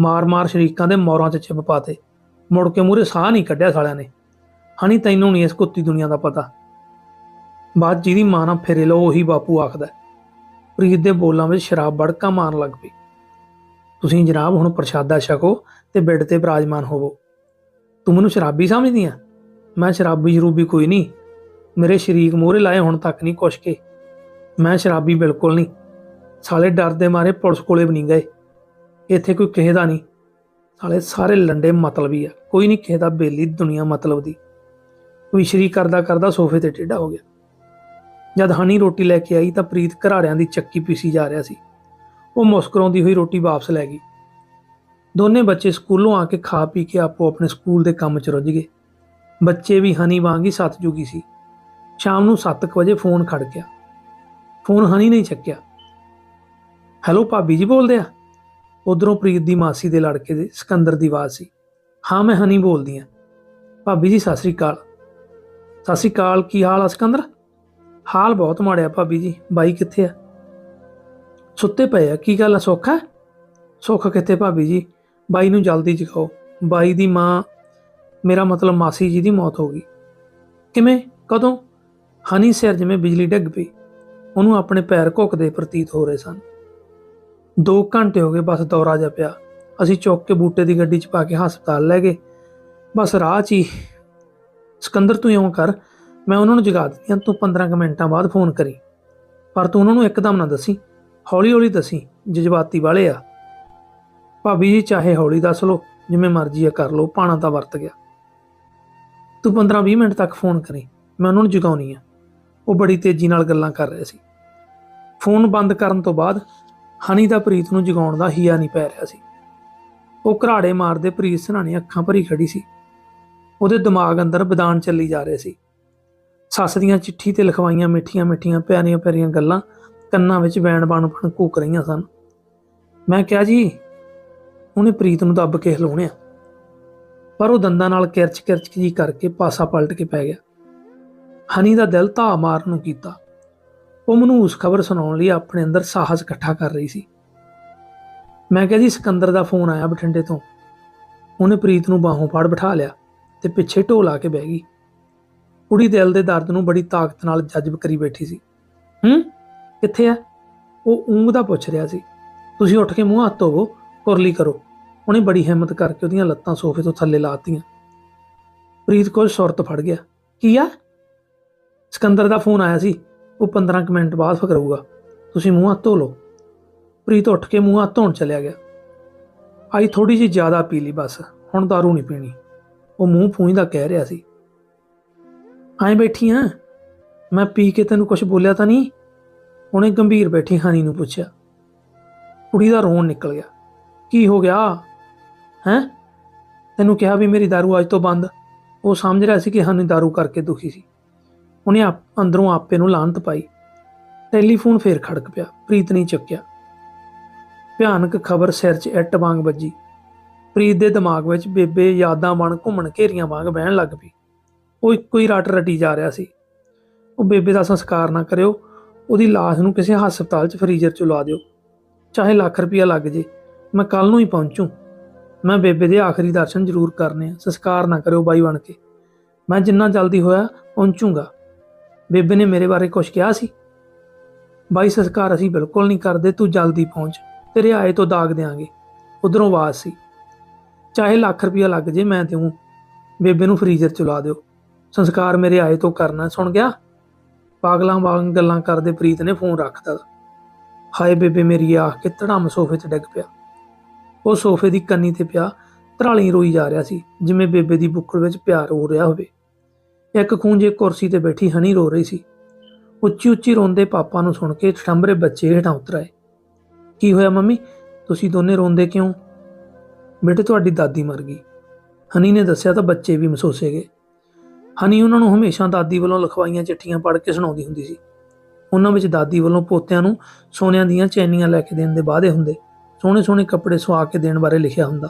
ਮਾਰ-ਮਾਰ ਸ਼ਰੀਕਾਂ ਦੇ ਮੌਰਾਂ 'ਚ ਚਿਪ ਪਾਤੇ। ਮੁੜ ਕੇ ਮੂਰੇ ਸਾਹ ਨਹੀਂ ਕੱਢਿਆ ਸਾਲਿਆਂ ਨੇ। ਹਣੀ ਤੈਨੂੰ ਨਹੀਂ ਇਸ ਕੁੱਤੀ ਦੁਨੀਆ ਦਾ ਪਤਾ। ਬਾਅਦ ਜਿਹਦੀ ਮਾਂ ਨਾਲ ਫੇਰੇ ਲੋ ਉਹੀ ਬਾਪੂ ਆਖਦਾ ਪ੍ਰੀਤ ਦੇ ਬੋਲਾਂ ਵਿੱਚ ਸ਼ਰਾਬ ਬੜਕਾ ਮਾਰਨ ਲੱਗ ਪਈ। ਤੁਸੀਂ ਜਨਾਬ ਹੁਣ ਪ੍ਰਸ਼ਾਦਾ ਛਕੋ ਤੇ ਬੈੱਡ ਤੇ ਬਿਰਾਜਮਾਨ ਹੋਵੋ। ਤੂੰ ਮੈਨੂੰ ਸ਼ਰਾਬੀ ਸਮਝਦੀ ਆ? ਮੈਂ ਸ਼ਰਾਬੀ ਜਰੂਬੀ ਕੋਈ ਨਹੀਂ। ਮੇਰੇ ਸ਼ਰੀਕ ਮੋਹਰੇ ਲਾਏ ਹੁਣ ਤੱਕ ਨਹੀਂ ਕੁਛ ਕੇ। ਮੈਂ ਸ਼ਰਾਬੀ ਬਿਲਕੁਲ ਨਹੀਂ। ਸਾਲੇ ਡਰਦੇ ਮਾਰੇ ਪੁਲਿਸ ਕੋਲੇ ਵੀ ਨਹੀਂ ਗਏ। ਇੱਥੇ ਕੋਈ ਕਿਸੇ ਦਾ ਨਹੀਂ। ਸਾਲੇ ਸਾਰੇ ਲੰਡੇ ਮਤਲਬੀ ਆ। ਕੋਈ ਨਹੀਂ ਕਿਸੇ ਦਾ ਬੇਲੀ ਦੁਨੀਆ ਮਤਲਬ ਦੀ। ਵਿਸ਼ਰੀ ਕਰਦਾ ਕਰਦਾ ਸੋਫੇ ਤੇ ਟੇਢਾ ਹੋ ਗਿਆ। ਜਦ ਹਣੀ ਰੋਟੀ ਲੈ ਕੇ ਆਈ ਤਾਂ ਪ੍ਰੀਤ ਘਰਾੜਿਆਂ ਦੀ ਚੱਕੀ ਪੀਸੀ ਜਾ ਰਿਹਾ ਸੀ। ਉਹ ਮੁਸਕਰਾਉਂਦੀ ਹੋਈ ਰੋਟੀ ਵਾਪਸ ਲੈ ਗਈ। ਦੋਨੇ ਬੱਚੇ ਸਕੂਲੋਂ ਆ ਕੇ ਖਾ ਪੀ ਕੇ ਆਪੋ ਆਪਣੇ ਸਕੂਲ ਦੇ ਕੰਮ 'ਚ ਰੁੱਝ ਗਏ। ਬੱਚੇ ਵੀ ਹਨੀ ਵਾਂਗ ਹੀ ਸੱਤ ਜੁਗੀ ਸੀ। ਸ਼ਾਮ ਨੂੰ 7 ਵਜੇ ਫੋਨ ਖੜ ਗਿਆ। ਫੋਨ ਹਨੀ ਨਹੀਂ ਚੱਕਿਆ। ਹੈਲੋ ਭਾਬੀ ਜੀ, ਬੋਲਦੇ ਆ? ਉਧਰੋਂ ਪ੍ਰੀਤ ਦੀ ਮਾਸੀ ਦੇ ਲੜਕੇ ਦੇ ਸਿਕੰਦਰ ਦੀ ਆਵਾਜ਼ ਸੀ। ਹਾਂ, ਮੈਂ ਹਨੀ ਬੋਲਦੀ ਆ ਭਾਬੀ ਜੀ, ਸਤਿ ਸ੍ਰੀ ਅਕਾਲ। ਸਤਿ ਸ੍ਰੀ ਅਕਾਲ, ਕੀ ਹਾਲ ਆ ਸਿਕੰਦਰ? ਹਾਲ ਬਹੁਤ ਮਾੜਿਆ ਭਾਬੀ ਜੀ। ਬਾਈ ਕਿੱਥੇ ਆ? ਸੁੱਤੇ ਪਏ ਆ। ਕੀ ਗੱਲ ਆ, ਸੁੱਖ ਹੈ ਸੁੱਖ ਕਿੱਥੇ ਭਾਬੀ ਜੀ? ਬਾਈ ਨੂੰ ਜਲਦੀ ਜਗਾਓ। ਬਾਈ ਦੀ ਮਾਂ, ਮੇਰਾ ਮਤਲਬ ਮਾਸੀ ਜੀ ਦੀ ਮੌਤ ਹੋ ਗਈ। ਕਿਵੇਂ? ਕਦੋਂ? ਹਨੀ ਸਿਰ ਜਿਵੇਂ ਬਿਜਲੀ ਡਿੱਗ ਪਈ। ਉਹਨੂੰ ਆਪਣੇ ਪੈਰ ਘੁੱਕਦੇ ਪ੍ਰਤੀਤ ਹੋ ਰਹੇ ਸਨ। 2 ਘੰਟੇ ਹੋ ਗਏ ਬਸ ਦੌਰਾ ਜਿਹਾ ਪਿਆ। ਅਸੀਂ ਚੁੱਕ ਕੇ ਬੂਟੇ ਦੀ ਗੱਡੀ 'ਚ ਪਾ ਕੇ ਹਸਪਤਾਲ ਲੈ ਗਏ। ਬਸ ਰਾਹ 'ਚ ਹੀ। ਸਿਕੰਦਰ, ਤੂੰ ਇਉਂ ਕਰ, ਮੈਂ ਉਹਨਾਂ ਨੂੰ ਜਗਾ ਦਿੰਦੀ ਹਾਂ, ਤੂੰ 15 ਕੁ ਮਿੰਟਾਂ ਬਾਅਦ ਫੋਨ ਕਰੀ। ਪਰ ਤੂੰ ਉਹਨਾਂ ਨੂੰ ਇੱਕਦਮ ਨਾ ਦੱਸੀ। ਹੌਲੀ ਹੌਲੀ ਦੱਸੀ, ਜਜ਼ਬਾਤੀ ਵਾਲੇ ਆ। ਭਾਬੀ ਜੀ, ਚਾਹੇ ਹੌਲੀ ਦੱਸ ਲੋ ਜਿਵੇਂ ਮਰਜ਼ੀ ਆ ਕਰ ਲੋ ਪਾਣਾ ਤਾਂ ਵਰਤ ਗਿਆ। ਤੂੰ 15-20 ਮਿੰਟ ਤੱਕ ਫੋਨ ਕਰੀ, ਮੈਂ ਉਹਨਾਂ ਨੂੰ ਜਗਾਉਣੀ ਆ। ਉਹ ਬੜੀ ਤੇਜ਼ੀ ਨਾਲ ਗੱਲਾਂ ਕਰ ਰਹੇ ਸੀ। ਫੋਨ ਬੰਦ ਕਰਨ ਤੋਂ ਬਾਅਦ ਹਨੀ ਦਾ ਪ੍ਰੀਤ ਨੂੰ ਜਗਾਉਣ ਦਾ ਹੀਆ ਨਹੀਂ ਪੈ ਰਿਹਾ ਸੀ। ਉਹ ਘਰਾੜੇ ਮਾਰਦੇ ਪ੍ਰੀਤ ਸਨਾਣੇ ਅੱਖਾਂ ਭਰੀ ਖੜੀ ਸੀ। ਉਹਦੇ ਦਿਮਾਗ ਅੰਦਰ ਬਦਾਨ ਚੱਲੀ ਜਾ ਰਹੇ ਸੀ। ਸੱਸ ਦੀਆਂ ਚਿੱਠੀ ਤੇ ਲਿਖਵਾਈਆਂ ਮਿੱਠੀਆਂ ਮਿੱਠੀਆਂ ਪਿਆਰੀਆਂ ਪਿਆਰੀਆਂ ਗੱਲਾਂ ਕੰਨਾਂ ਵਿੱਚ ਵੈਣ ਬਣ ਬਣ ਘੂਕ ਰਹੀਆਂ ਸਨ। ਮੈਂ ਕਿਹਾ, ਜੀ, ਉਹਨੇ ਪ੍ਰੀਤ ਨੂੰ ਦੱਬ ਕੇ ਹਿਲਾਉਣਿਆ ਪਰ ਉਹ ਦੰਦਾਂ ਨਾਲ ਕਿਰਚ ਕਿਰਚ ਜੀ ਕਰਕੇ ਪਾਸਾ ਪਲਟ ਕੇ ਪੈ ਗਿਆ। ਹਨੀ ਦਾ ਦਿਲ ਧਾ ਮਾਰਨ ਨੂੰ ਕੀਤਾ। ਉਹ ਮੈਨੂੰ ਉਸ ਖਬਰ ਸੁਣਾਉਣ ਲਈ ਆਪਣੇ ਅੰਦਰ ਸਾਹਸ ਇਕੱਠਾ ਕਰ ਰਹੀ ਸੀ। ਮੈਂ ਕਿਹਾ ਜੀ, ਸਿਕੰਦਰ ਦਾ ਫੋਨ ਆਇਆ ਬਠਿੰਡੇ ਤੋਂ। ਉਹਨੇ ਪ੍ਰੀਤ ਨੂੰ ਬਾਹੋਂ ਫੜ ਬਿਠਾ ਲਿਆ ਤੇ ਪਿੱਛੇ ਢੋਲਾ ਕੇ ਬਹਿ ਗਈ। ਕੁੜੀ ਦਿਲ ਦੇ ਦਰਦ ਨੂੰ ਬੜੀ ਤਾਕਤ ਨਾਲ ਜਜ਼ਬ ਕਰੀ ਬੈਠੀ ਸੀ। ਹੂੰ, ਕਿੱਥੇ ਆ? ਉਹ ਉਂਗਦਾ ਪੁੱਛ ਰਿਹਾ ਸੀ। ਤੁਸੀਂ ਉੱਠ ਕੇ ਮੂੰਹ ਹੱਥ ਧੋਵੋ, ਕੁਰਲੀ ਕਰੋ। ਉਹਨੇ ਬੜੀ ਹਿੰਮਤ ਕਰਕੇ ਉਹਦੀਆਂ ਲੱਤਾਂ ਸੋਫੇ ਤੋਂ ਥੱਲੇ ਲਾਤੀਆਂ ਪ੍ਰੀਤ ਕੋਲ ਸੁਰਤ ਫੜ ਗਿਆ। ਕੀ ਆ? ਸਿਕੰਦਰ ਦਾ ਫੋਨ ਆਇਆ ਸੀ। ਉਹ 15 ਕੁ ਮਿੰਟ ਬਾਅਦ ਫਕਰੂਗਾ ਤੁਸੀਂ ਮੂੰਹ ਹੱਥ ਧੋ ਲਓ ਪ੍ਰੀਤ ਉੱਠ ਕੇ ਮੂੰਹ ਹੱਥ ਧੋਣ ਚਲਿਆ ਗਿਆ ਆਈ ਥੋੜੀ ਜਿਹੀ ਜ਼ਿਆਦਾ ਪੀ ਲਈ ਬਸ ਹੁਣ ਦਾਰੂ ਨਹੀਂ ਪੀਣੀ ਉਹ ਮੂੰਹ ਫੂੰਝਦਾ ਕਹਿ ਰਿਹਾ ਸੀ ਐਂ ਬੈਠੀ ਆ ਮੈਂ ਪੀ ਕੇ ਤੈਨੂੰ ਕੁਝ ਬੋਲਿਆ ਤਾਂ ਨਹੀਂ ਉਹਨੇ ਗੰਭੀਰ ਬੈਠੀ ਹਾਨੀ ਨੂੰ ਪੁੱਛਿਆ ਕੁੜੀ ਦਾ ਰੋਣ ਨਿਕਲ ਗਿਆ ਕੀ ਹੋ ਗਿਆ ਹੈ ਤੈਨੂੰ ਕਿਹਾ ਵੀ ਮੇਰੀ दारू ਅੱਜ ਤੋਂ ਬੰਦ ਉਹ ਸਮਝ ਰਿਹਾ ਸੀ ਕਿ ਹਾਨੀ दारू ਕਰਕੇ ਦੁਖੀ ਸੀ ਉਹਨੇ ਆਪ- ਅੰਦਰੋਂ ਆਪੇ ਨੂੰ ਲਾਹਨਤ ਪਾਈ। ਟੈਲੀਫੋਨ ਫੇਰ ਖੜਕ ਪਿਆ, ਪ੍ਰੀਤ ਨਹੀਂ ਚੱਕਿਆ। ਭਿਆਨਕ ਖਬਰ ਸਿਰ 'ਚ ਇੱਟ ਵਾਂਗ ਵੱਜੀ। ਪ੍ਰੀਤ ਦੇ ਦਿਮਾਗ ਵਿੱਚ ਬੇਬੇ ਯਾਦਾਂ ਬਣ ਘੁੰਮਣ, ਘੇਰੀਆਂ ਵਾਂਗ ਬਹਿਣ ਲੱਗ ਪਈ। ਉਹ ਇੱਕੋ ਹੀ ਰੱਟ ਰਟੀ ਜਾ ਰਿਹਾ ਸੀ। ਉਹ ਬੇਬੇ ਦਾ ਸੰਸਕਾਰ ਨਾ ਕਰਿਓ, ਉਹਦੀ ਲਾਸ਼ ਨੂੰ ਕਿਸੇ ਹਸਪਤਾਲ 'ਚ ਫਰੀਜ਼ਰ 'ਚ ਲਾ ਦਿਓ। ਚਾਹੇ ਲੱਖ ਰੁਪਇਆ ਲੱਗ ਜੇ, ਮੈਂ ਕੱਲ ਨੂੰ ਹੀ ਪਹੁੰਚੂ। ਮੈਂ ਬੇਬੇ ਦੇ ਆਖਰੀ ਦਰਸ਼ਨ ਜ਼ਰੂਰ ਕਰਨੇ ਆ, ਸੰਸਕਾਰ ਨਾ ਕਰਿਓ ਬਾਈ ਬਣ ਕੇ। ਮੈਂ ਜਿੰਨਾ ਜਲਦੀ ਹੋਇਆ, ਪਹੁੰਚੂਗਾ। ਬੇਬੇ ਨੇ ਮੇਰੇ ਬਾਰੇ ਕੁਝ ਕਿਹਾ ਸੀ? ਬਾਈ, ਸੰਸਕਾਰ ਅਸੀਂ ਬਿਲਕੁਲ ਨਹੀਂ ਕਰਦੇ, ਤੂੰ ਜਲਦੀ ਪਹੁੰਚ, ਤੇਰੇ ਆਏ ਤੋਂ ਦਾਗ ਦੇਾਂਗੇ ਉਧਰੋਂ ਆਵਾਜ਼ ਸੀ। ਚਾਹੇ ਲੱਖ ਰੁਪਇਆ ਲੱਗ ਜੇ, ਮੈਂ ਦੇਉਂ ਬੇਬੇ ਨੂੰ ਫਰੀਜ਼ਰ ਚ ਲਾ ਦਿਓ। ਸੰਸਕਾਰ ਮੇਰੇ ਆਏ ਤੋਂ ਕਰਨਾ, ਸੁਣ ਗਿਆ? ਪਾਗਲਾਂ ਵਾਂਗ ਗੱਲਾਂ ਕਰਦੇ ਪ੍ਰੀਤ ਨੇ ਫੋਨ ਰੱਖਤਾ। ਹਾਏ ਬੇਬੇ ਮੇਰੀ ਆਖ ਕੇ ਧੜਮ ਸੋਫੇ 'ਚ ਡਿੱਗ ਪਿਆ। ਉਹ ਸੋਫੇ ਦੀ ਕੰਨੀ ਤੇ ਪਿਆ ਧਰਾਲੀ ਰੋਈ ਜਾ ਰਿਹਾ ਸੀ, ਜਿਵੇਂ ਬੇਬੇ ਦੀ ਬੁੱਕਲ ਵਿੱਚ ਪਿਆਰ ਹੋ ਰਿਹਾ ਹੋਵੇ। ਇੱਕ ਖੂੰਜੇ ਕੁਰਸੀ ਤੇ ਬੈਠੀ ਹਨੀ ਰੋ ਰਹੀ ਸੀ। ਉੱਚੀ ਉੱਚੀ ਰੋਂਦੇ ਪਾਪਾ ਨੂੰ ਸੁਣ ਕੇ ਠੰਬਰੇ ਬੱਚੇ ਹੇਠਾਂ ਉਤਰ ਆਏ ਕੀ ਹੋਇਆ ਮੰਮੀ? ਤੁਸੀਂ ਦੋਨੇ ਰੋਂਦੇ ਕਿਉਂ? ਬੇਟੇ, ਤੁਹਾਡੀ ਦਾਦੀ ਮਰ ਗਈ। ਹਨੀ ਨੇ ਦੱਸਿਆ ਤਾਂ ਬੱਚੇ ਵੀ ਮਹਿਸੂਸੇ ਗਏ ਹਨੀ ਉਹਨਾਂ ਨੂੰ ਹਮੇਸ਼ਾ ਦਾਦੀ ਵੱਲੋਂ ਲਿਖਵਾਈਆਂ ਚਿੱਠੀਆਂ ਪੜ੍ਹ ਕੇ ਸੁਣਾਉਂਦੀ ਹੁੰਦੀ ਸੀ। ਉਹਨਾਂ ਵਿੱਚ ਦਾਦੀ ਵੱਲੋਂ ਪੋਤਿਆਂ ਨੂੰ ਸੋਨਿਆਂ ਦੀਆਂ ਚੈਨੀਆਂ ਲੈ ਕੇ ਦੇਣ ਦੇ ਵਾਅਦੇ ਹੁੰਦੇ ਸੋਹਣੇ ਸੋਹਣੇ ਕੱਪੜੇ ਸਵਾ ਕੇ ਦੇਣ ਬਾਰੇ ਲਿਖਿਆ ਹੁੰਦਾ,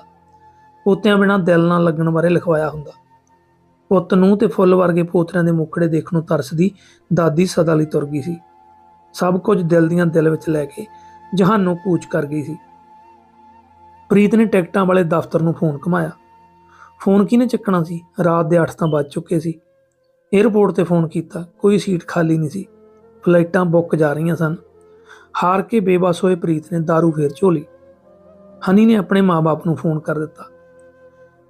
ਪੋਤਿਆਂ ਬਿਨਾਂ ਦਿਲ ਨਾਲ ਲੱਗਣ ਬਾਰੇ ਲਿਖਵਾਇਆ ਹੁੰਦਾ। ਪੁੱਤ ਨੂੰ ਤੇ ਫੁੱਲ ਵਰਗੇ ਪੋਤਰਿਆਂ ਦੇ ਮੁਖੜੇ ਦੇਖਣ ਨੂੰ ਤਰਸਦੀ ਦਾਦੀ ਸਦਾ ਲਈ ਤੁਰ ਗਈ ਸੀ। ਸਭ ਕੁਝ ਦਿਲ ਦੀਆਂ ਦਿਲ ਵਿੱਚ ਲੈ ਕੇ ਜਹਾਨੋਂ ਕੂਚ ਕਰ ਗਈ ਸੀ। ਪ੍ਰੀਤ ਨੇ ਟਿਕਟਾਂ ਵਾਲੇ ਦਫ਼ਤਰ ਨੂੰ ਫੋਨ ਕਮਾਇਆ ਫੋਨ ਕਿਹਨੇ ਚੱਕਣਾ ਸੀ? ਰਾਤ ਦੇ 8 ਤਾਂ ਵੱਜ ਚੁੱਕੇ ਸੀ। 에어ਪੋਰਟ ਤੇ ਫੋਨ ਕੀਤਾ। ਕੋਈ ਸੀਟ ਖਾਲੀ ਨਹੀਂ ਸੀ। ਫਲਾਈਟਾਂ ਬੁੱਕ ਜਾ ਰਹੀਆਂ ਸਨ। ਹਾਰ ਕੇ ਬੇਬਸ ਹੋਏ ਪ੍ਰੀਤ ਨੇ दारू ਫੇਰ ਝੋਲੀ। ਹਨੀ ਨੇ ਆਪਣੇ ਮਾਪੇ ਨੂੰ ਫੋਨ ਕਰ ਦਿੱਤਾ।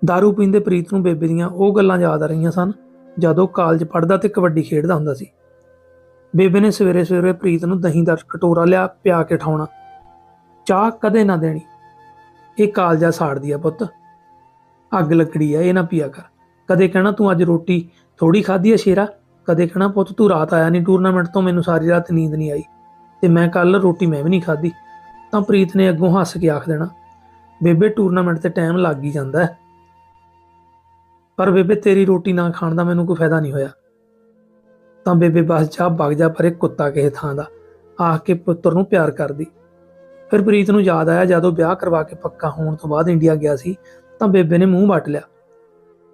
दारू ਪੀਂਦੇ ਪ੍ਰੀਤ ਨੂੰ ਬੇਬੇ ਦੀਆਂ ਉਹ ਗੱਲਾਂ ਯਾਦ ਆ ਰਹੀਆਂ ਸਨ ਜਦੋਂ ਕਾਲਜ ਪੜ੍ਹਦਾ ਤੇ ਕਬੱਡੀ ਖੇਡਦਾ ਹੁੰਦਾ ਸੀ ਬੇਬੇ ਨੇ ਸਵੇਰੇ ਸਵੇਰੇ ਪ੍ਰੀਤ ਨੂੰ ਦਹੀਂ ਦਾ ਕਟੋਰਾ ਲਿਆ ਪਿਆ ਕੇ ਠਾਉਣਾ ਚਾਹ ਕਦੇ ਨਾ ਦੇਣੀ ਇਹ ਕਾਲਜਾ ਸਾੜਦੀ ਆ ਪੁੱਤ ਅੱਗ ਲੱਕੜੀ ਆ ਇਹ ਨਾ ਪੀਆ ਕਰ ਕਦੇ ਕਹਿਣਾ ਤੂੰ ਅੱਜ ਰੋਟੀ ਥੋੜੀ ਖਾਧੀ ਆ ਸ਼ੇਰਾ ਕਦੇ ਕਹਿਣਾ ਪੁੱਤ ਤੂੰ ਰਾਤ ਆਇਆ ਨਹੀਂ ਟੂਰਨਾਮੈਂਟ ਤੋਂ ਮੈਨੂੰ ਸਾਰੀ ਰਾਤ ਨੀਂਦ ਨਹੀਂ ਆਈ ਤੇ ਮੈਂ ਕੱਲ ਰੋਟੀ ਮੈਂ ਵੀ ਨਹੀਂ ਖਾਧੀ ਤਾਂ ਪ੍ਰੀਤ ਨੇ ਅੱਗੋਂ ਹੱਸ ਕੇ ਆਖ ਦੇਣਾ ਬੇਬੇ ਟੂਰਨਾਮੈਂਟ ਤੇ ਟਾਈਮ ਲੱਗ ਹੀ ਜਾਂਦਾ ਹੈ ਪਰ ਬੇਬੇ ਤੇਰੀ ਰੋਟੀ ਨਾ ਖਾਣ ਦਾ ਮੈਨੂੰ ਕੋਈ ਫਾਇਦਾ ਨਹੀਂ ਹੋਇਆ। ਤਾਂ ਬੇਬੇ ਬਸ ਜਾ ਵਗ ਜਾ ਪਰੇ ਕੁੱਤਾ ਕਿਸੇ ਥਾਂ ਦਾ, ਆਖ ਕੇ ਪੁੱਤਰ ਨੂੰ ਪਿਆਰ ਕਰਦੀ। ਫਿਰ ਪ੍ਰੀਤ ਨੂੰ ਯਾਦ ਆਇਆ ਜਦੋਂ ਵਿਆਹ ਕਰਵਾ ਕੇ ਪੱਕਾ ਹੋਣ ਤੋਂ ਬਾਅਦ ਇੰਡੀਆ ਗਿਆ ਸੀ, ਤਾਂ ਬੇਬੇ ਨੇ ਮੂੰਹ ਵੱਟ ਲਿਆ।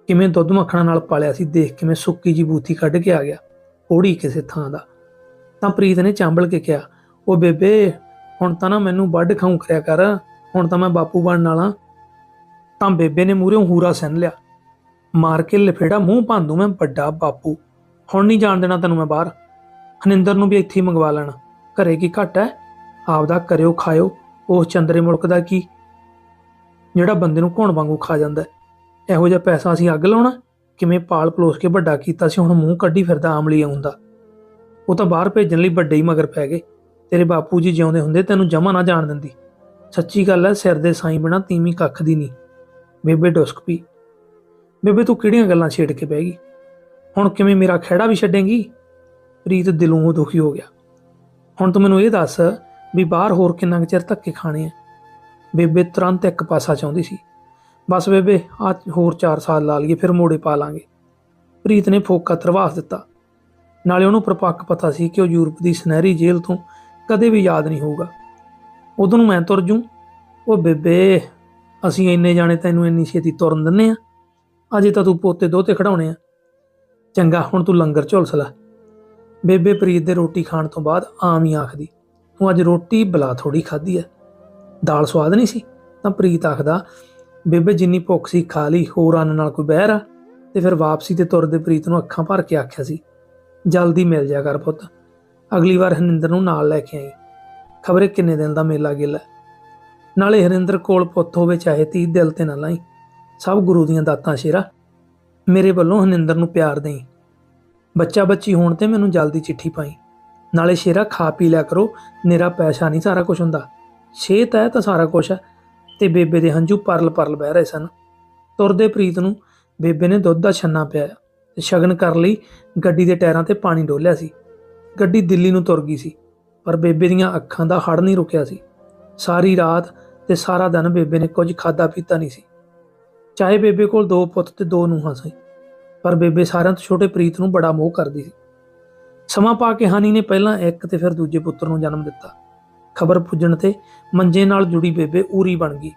ਕਿਵੇਂ ਦੁੱਧ ਮੱਖਣਾ ਨਾਲ ਪਾਲਿਆ ਸੀ, ਦੇਖ ਕਿਵੇਂ ਸੁੱਕੀ ਜੀ ਬੂਥੀ ਕੱਢ ਕੇ ਆ ਗਿਆ ਕੋੜੀ ਕਿਸੇ ਥਾਂ ਦਾ। ਤਾਂ ਪ੍ਰੀਤ ਨੇ ਚਾਂਬਲ ਕੇ ਕਿਹਾ, ਉਹ ਬੇਬੇ, ਹੁਣ ਤਾਂ ਨਾ ਮੈਨੂੰ ਵੱਢ ਖਾਉ ਕਰਿਆ ਕਰ, ਹੁਣ ਤਾਂ ਮੈਂ ਬਾਪੂ ਬਣਨ ਵਾਲਾ ਤਾਂ ਬੇਬੇ ਨੇ ਮੂਹਰੇ ਹੂਰਾ ਸੈਨ ਲਿਆ। ਮਾਰ ਕੇ ਲਫੇੜਾ ਮੂੰਹ ਭਾਂਦੂ ਮੈਂ ਵੱਡਾ ਬਾਪੂ। ਹੁਣ ਨਹੀਂ ਜਾਣ ਦੇਣਾ ਤੈਨੂੰ ਮੈਂ ਬਾਹਰ। ਹਨਿੰਦਰ ਨੂੰ ਵੀ ਇੱਥੇ ਹੀ ਮੰਗਵਾ ਲੈਣਾ। ਘਰੇ ਕੀ ਘਟ ਹੈ? ਆਪਦਾ ਕਰਿਓ, ਖਾਇਓ। ਉਸ ਚੰਦਰੇ ਮੁਲਕ ਦਾ ਕੀ? ਜਿਹੜਾ ਬੰਦੇ ਨੂੰ ਘੁਣ ਵਾਂਗੂ ਖਾ ਜਾਂਦਾ ਇਹੋ ਜਿਹਾ ਪੈਸਾ ਅਸੀਂ ਅੱਗ ਲਾਉਣਾ? ਕਿਵੇਂ ਪਾਲ ਪਲੋਸ ਕੇ ਵੱਡਾ ਕੀਤਾ ਸੀ, ਹੁਣ ਮੂੰਹ ਕੱਢੀ ਫਿਰਦਾ ਆਮਲੀ ਆਉਂਦਾ। ਉਹ ਤਾਂ ਬਾਹਰ ਭੇਜਣ ਲਈ ਵੱਡੇ ਹੀ ਮਗਰ ਪੈ ਗਏ। ਤੇਰੇ ਬਾਪੂ ਜੀ ਜਿਉਂਦੇ ਹੁੰਦੇ ਤੈਨੂੰ ਜਮਾ ਨਾ ਜਾਣ ਦਿੰਦੀ। ਸੱਚੀ ਗੱਲ ਹੈ, ਸਿਰ ਦੇ ਸਾਈਂ ਬਿਨਾ ਤੀਵੀਂ ਕੱਖ ਦੀ ਨਹੀਂ। ਬੇਬੇ ਡੁਸਕ ਪੀ ਬੇਬੇ ਤੂੰ ਕਿਹੜੀਆਂ ਗੱਲਾਂ ਛੇੜ ਕੇ ਬਹਿ ਗਈ? ਹੁਣ ਕਿਵੇਂ ਮੇਰਾ ਖਹਿੜਾ ਵੀ ਛੱਡੇਂਗੀ? ਪ੍ਰੀਤ ਦਿਲੋਂ ਦੁਖੀ ਹੋ ਗਿਆ। ਹੁਣ ਤੂੰ ਮੈਨੂੰ ਇਹ ਦੱਸ ਵੀ ਬਾਹਰ ਹੋਰ ਕਿੰਨਾ ਕੁ ਚਿਰ ਧੱਕੇ ਖਾਣੇ ਆ? ਬੇਬੇ ਤੁਰੰਤ ਇੱਕ ਪਾਸਾ ਚਾਹੁੰਦੀ ਸੀ। ਬਸ ਬੇਬੇ ਆ ਹੋਰ 4 ਸਾਲ ਲਾ ਲਈਏ, ਫਿਰ ਮੋੜੇ ਪਾ ਲਾਂਗੇ। ਪ੍ਰੀਤ ਨੇ ਫੋਕਾ ਤਰਵਾਸ ਦਿੱਤਾ। ਨਾਲੇ ਉਹਨੂੰ ਪ੍ਰਪੱਕ ਪਤਾ ਸੀ ਕਿ ਉਹ ਯੂਰਪ ਦੀ ਸੁਨਹਿਰੀ ਜੇਲ੍ਹ ਤੋਂ ਕਦੇ ਵੀ ਯਾਦ ਨਹੀਂ ਹੋਊਗਾ। ਉਦੋਂ ਨੂੰ ਮੈਂ ਤੁਰ ਜੂ। ਉਹ ਬੇਬੇ, ਅਸੀਂ ਇੰਨੇ ਜਾਣੇ ਤੈਨੂੰ ਇੰਨੀ ਛੇਤੀ ਤੁਰਨ ਦਿੰਨੇ ਆ। ਅਜੇ ਤਾਂ ਤੂੰ ਪੋਤੇ ਦੋਤੇ ਖੜਾਉਣੇ ਆ। ਚੰਗਾ, ਹੁਣ ਤੂੰ ਲੰਗਰ ਝੁਲਸ ਲੈ ਬੇਬੇ ਪ੍ਰੀਤ ਦੇ ਰੋਟੀ ਖਾਣ ਤੋਂ ਬਾਅਦ ਆਮ ਹੀ ਆਖਦੀ, ਤੂੰ ਅੱਜ ਰੋਟੀ ਬਲਾ ਥੋੜੀ ਖਾਧੀ ਐ ਦਾਲ ਸਵਾਦ ਨਹੀਂ ਸੀ? ਤਾਂ ਪ੍ਰੀਤ ਆਖਦਾ, ਬੇਬੇ, ਜਿੰਨੀ ਭੁੱਖ ਸੀ ਖਾ ਲਈ, ਹੋਰ ਅੰਨ ਨਾਲ ਕੋਈ ਬਹਿਰ ਆ? ਤੇ ਫਿਰ ਵਾਪਸੀ ਤੇ ਤੁਰਦੇ ਪ੍ਰੀਤ ਨੂੰ ਅੱਖਾਂ ਭਰ ਕੇ ਆਖਿਆ ਸੀ, ਜਲਦੀ ਮਿਲ ਜਾ ਕਰ ਪੁੱਤ। ਅਗਲੀ ਵਾਰ ਹਰਿੰਦਰ ਨੂੰ ਨਾਲ ਲੈ ਕੇ ਆਈ। ਖਬਰੇ ਕਿੰਨੇ ਦਿਨ ਦਾ ਮੇਲਾ ਗਿੱਲਾ ਨਾਲੇ ਹਰਿੰਦਰ ਕੋਲ ਪੁੱਤ ਹੋਵੇ, ਚਾਹੇ ਤੀ ਦਿਲ ਤੇ ਨਾ ਲਾਈ। ਸਭ ਗੁਰੂ ਦੀਆਂ ਦਾਤਾਂ ਸ਼ੇਰਾ। ਮੇਰੇ ਵੱਲੋਂ ਹਰਿੰਦਰ ਨੂੰ ਪਿਆਰ ਦੇਈ। ਬੱਚਾ ਬੱਚੀ ਹੋਣ ਤੇ ਮੈਨੂੰ ਜਲਦੀ ਚਿੱਠੀ ਪਾਈ। ਨਾਲੇ ਸ਼ੇਰਾ, ਖਾ ਪੀ ਲਿਆ ਕਰੋ ਮੇਰਾ ਪੈਸਾ ਨਹੀਂ ਸਾਰਾ ਕੁਝ ਹੁੰਦਾ। ਸਿਹਤ ਹੈ ਤਾਂ ਸਾਰਾ ਕੁਝ ਹੈ, ਤੇ ਬੇਬੇ ਦੇ ਹੰਝੂ ਪਰਲ ਪਰਲ ਬਹਿ ਰਹੇ ਸਨ। ਤੁਰਦੇ ਪ੍ਰੀਤ ਨੂੰ ਬੇਬੇ ਨੇ ਦੁੱਧ ਦਾ ਛੰਨਾ ਪਿਆ ਤੇ ਸ਼ਗਨ ਕਰਨ ਲਈ, ਗੱਡੀ ਦੇ ਟਾਇਰਾਂ ਤੇ ਪਾਣੀ ਡੋਲਿਆ ਸੀ। ਗੱਡੀ ਦਿੱਲੀ ਨੂੰ ਤੁਰ ਗਈ ਸੀ, ਪਰ ਬੇਬੇ ਦੀਆਂ ਅੱਖਾਂ ਦਾ ਹੜ ਨਹੀਂ ਰੁਕਿਆ ਸੀ। ਸਾਰੀ ਰਾਤ ਤੇ ਸਾਰਾ ਦਿਨ ਬੇਬੇ ਨੇ ਕੁਝ ਖਾਦਾ ਪੀਤਾ ਨਹੀਂ ਸੀ। ਚਾਹੇ ਬੇਬੇ ਕੋਲ ਦੋ ਪੁੱਤ ਤੇ ਦੋ ਨੂੰਹਾਂ ਸੀ ਪਰ ਬੇਬੇ ਸਾਰਿਆਂ ਤੋਂ ਛੋਟੇ ਪ੍ਰੀਤ ਨੂੰ ਬੜਾ ਮੋਹ ਕਰਦੀ ਸੀ। ਸਮਾਂ ਪਾ ਕੇ ਹਾਨੀ ਨੇ ਪਹਿਲਾਂ ਇੱਕ ਤੇ ਫਿਰ ਦੂਜੇ ਪੁੱਤਰ ਨੂੰ ਜਨਮ ਦਿੱਤਾ। ਖਬਰ ਪੁੱਜਣ ਤੇ ਮੰਜੇ ਨਾਲ ਜੁੜੀ ਬੇਬੇ ਊਰੀ ਬਣ ਗਈ।